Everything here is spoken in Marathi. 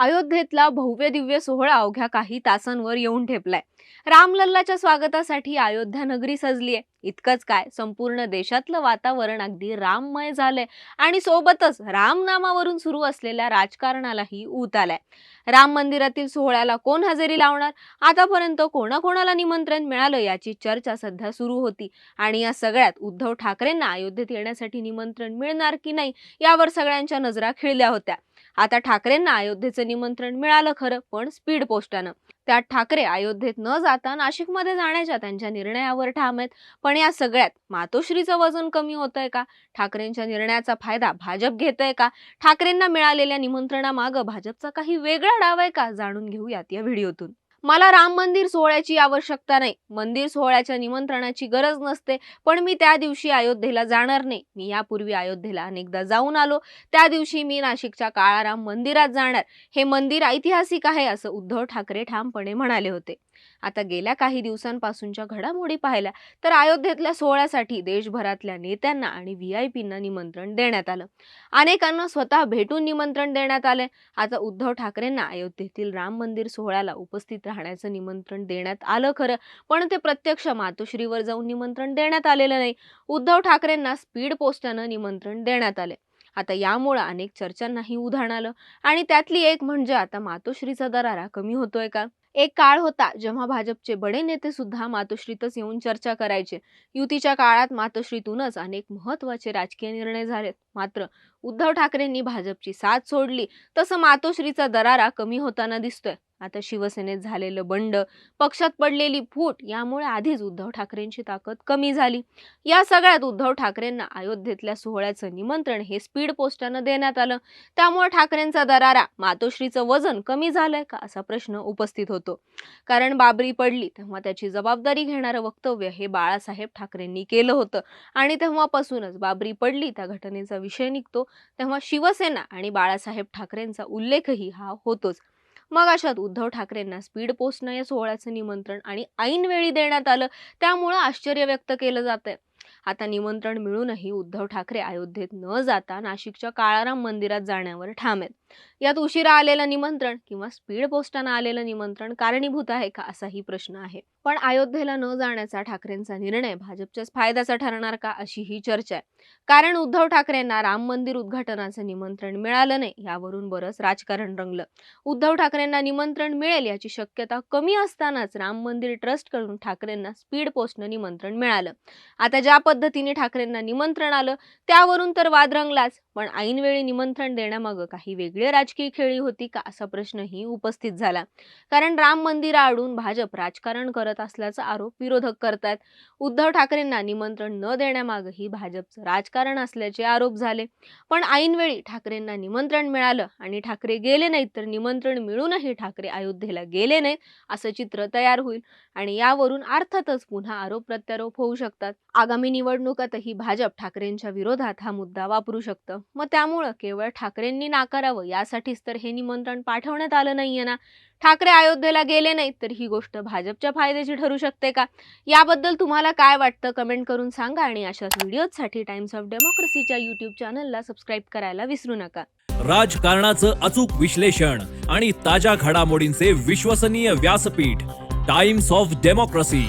अयोध्येतला भव्य दिव्य सोहळा अवघ्या काही तासांवर येऊन ठेपलाय. रामलल्लाच्या स्वागतासाठी अयोध्या नगरी सजली आहे इतकंच काय? संपूर्ण देशातलं वातावरण अगदी राममय झालंय. आणि सोबतच रामनामावरून सुरू असलेल्या राजकारणालाही ऊत आलाय. राम मंदिरातील सोहळ्याला कोण हजेरी लावणार? आतापर्यंत कोणाकोणाला निमंत्रण मिळालं याची चर्चा सध्या सुरू होती. आणि या सगळ्यात उद्धव ठाकरेंना अयोध्येत येण्यासाठी निमंत्रण मिळणार की नाही यावर सगळ्यांच्या नजरा खिळल्या होत्या. आता ठाकरेंना अयोध्येचं निमंत्रण मिळालं खरं पण स्पीड पोस्टानं. त्यात ठाकरे अयोध्येत न जाता नाशिकमध्ये जाण्याच्या त्यांच्या निर्णयावर ठाम आहेत. पण या सगळ्यात मातोश्रीचं वजन कमी होतंय का? ठाकरेंच्या निर्णयाचा फायदा भाजप घेत आहे का? ठाकरेंना मिळालेल्या निमंत्रणामागं भाजपचा काही वेगळा डाव आहे का? जाणून घेऊयात या व्हिडिओतून. मला राम मंदिर सोहळ्याची आवश्यकता नाही. मंदिर सोहळ्याच्या निमंत्रणाची गरज नसते पण मी त्या दिवशी अयोध्येला जाणार नाही. मी यापूर्वी अयोध्येला अनेकदा जाऊन आलो. त्या दिवशी मी नाशिकच्या काळाराम मंदिरात जाणार. हे मंदिर ऐतिहासिक आहे असं उद्धव ठाकरे ठामपणे म्हणाले होते. आता गेल्या काही दिवसांपासूनच्या घडामोडी पाहिल्या तर अयोध्येतल्या सोहळ्यासाठी देशभरातल्या नेत्यांना आणि व्ही आय पींना निमंत्रण देण्यात आलं. अनेकांना स्वतः भेटून निमंत्रण देण्यात आले आता उद्धव ठाकरेंना अयोध्येतील राम मंदिर सोहळ्याला उपस्थित राहण्याचं निमंत्रण देण्यात आलं खरं पण ते प्रत्यक्ष मातोश्रीवर जाऊन निमंत्रण देण्यात आलेलं नाही. उद्धव ठाकरेंना स्पीड पोस्टानं निमंत्रण देण्यात आले आता यामुळं अनेक चर्चांनाही उधाण आलं. आणि त्यातली एक म्हणजे आता मातोश्रीचा दरारा कमी होतोय का? एक काळ होता जेव्हा भाजपचे बडे नेते सुद्धा मातोश्रीतच येऊन चर्चा करायचे. युतीच्या काळात मातोश्रीतूनच अनेक महत्त्वाचे राजकीय निर्णय झालेत. मात्र उद्धव ठाकरेंनी भाजपची साथ सोडली. तसं मातोश्रीचा दरारा कमी होताना दिसतोय. आता शिवसेनेत झालेलं बंड पक्षात पडलेली फूट यामुळे आधीच उद्धव ठाकरेंची ताकद कमी झाली. या सगळ्यात उद्धव ठाकरेंना अयोध्येतल्या सोहळ्याचं निमंत्रण हे स्पीड पोस्टानं देण्यात आलं. त्यामुळे ठाकरेंचा दरारा मातोश्रीचं वजन कमी झालंय का असा प्रश्न उपस्थित होतो. कारण बाबरी पडली तेव्हा त्याची जबाबदारी घेणारं वक्तव्य हे बाळासाहेब ठाकरेंनी केलं होतं. आणि तेव्हापासूनच बाबरी पडली त्या घटनेचा विषय निघतो. तेव्हा शिवसेना आणि बाळासाहेब ठाकरेंचा उल्लेखही हा होतोच. मग अशात उद्धव ठाकरेंना स्पीड पोस्टनं या सोहळ्याचं निमंत्रण आणि ऐनवेळी देण्यात आलं त्यामुळं आश्चर्य व्यक्त केलं जात आहे आता निमंत्रण मिळूनही उद्धव ठाकरे अयोध्येत न जाता नाशिकच्या काळाराम मंदिरात जाण्यावर ठाम आहेत. यात उशिरा आलेलं निमंत्रण किंवा स्पीड पोस्टानं आलेलं निमंत्रण कारणीभूत आहे का असाही प्रश्न आहे. पण अयोध्येला न जाण्याचा ठाकरेंचा निर्णय भाजपच्याच फायद्याचा ठरणार का अशी ही चर्चा आहे. कारण उद्धव ठाकरेंना राम मंदिर उद्घाटनाचं निमंत्रण मिळालं नाही यावरून बरंच राजकारण रंगलं. उद्धव ठाकरेंना निमंत्रण मिळेल याची शक्यता कमी असतानाच राम मंदिर ट्रस्टकडून ठाकरेंना स्पीड पोस्टनं निमंत्रण मिळालं. आता ज्या पद्धतीने ठाकरेंना निमंत्रण आलं त्यावरून तर वाद रंगलाच पण ऐनवेळी निमंत्रण देण्यामागं काही वेगळी राजकीय खेळी होती का असा प्रश्नही उपस्थित झाला. कारण राम मंदिराआडून भाजप राजकारण करत असल्याचा आरोप विरोधक करतात. उद्धव ठाकरेंना निमंत्रण न देण्यामागही भाजपचं राजकारण असल्याचे आरोप झाले. पण ऐनवेळी ठाकरेंना निमंत्रण मिळालं आणि ठाकरे गेले नाहीत तर निमंत्रण मिळूनही ठाकरे अयोध्येला गेले नाहीत असं चित्र तयार होईल. आणि यावरून अर्थातच पुन्हा आरोप प्रत्यारोप होऊ शकतात. आगामी निवडणुकातही भाजप ठाकरेंच्या विरोधात हा मुद्दा वापरू शकतं. मग त्यामुळं केवळ ठाकरेंनी नाकारावं यासाठीच तर हे निमंत्रण पाठवण्यात आलं नाहीये ना? ठाकरे अयोध्येला गेले नाहीत तर ही गोष्ट भाजपच्या फायद्याची ठरू शकते का? याबद्दल तुम्हाला काय वाटतं कमेंट करून सांगा आणि अशाच व्हिडिओजसाठी टाइम्स ऑफ डेमोक्रेसीच्या युट्यूब चॅनलला सबस्क्राईब करायला विसरू नका. राजकारणाचं अचूक विश्लेषण आणि ताज्या घडामोडींचे विश्वसनीय व्यासपीठ. Times of democracy.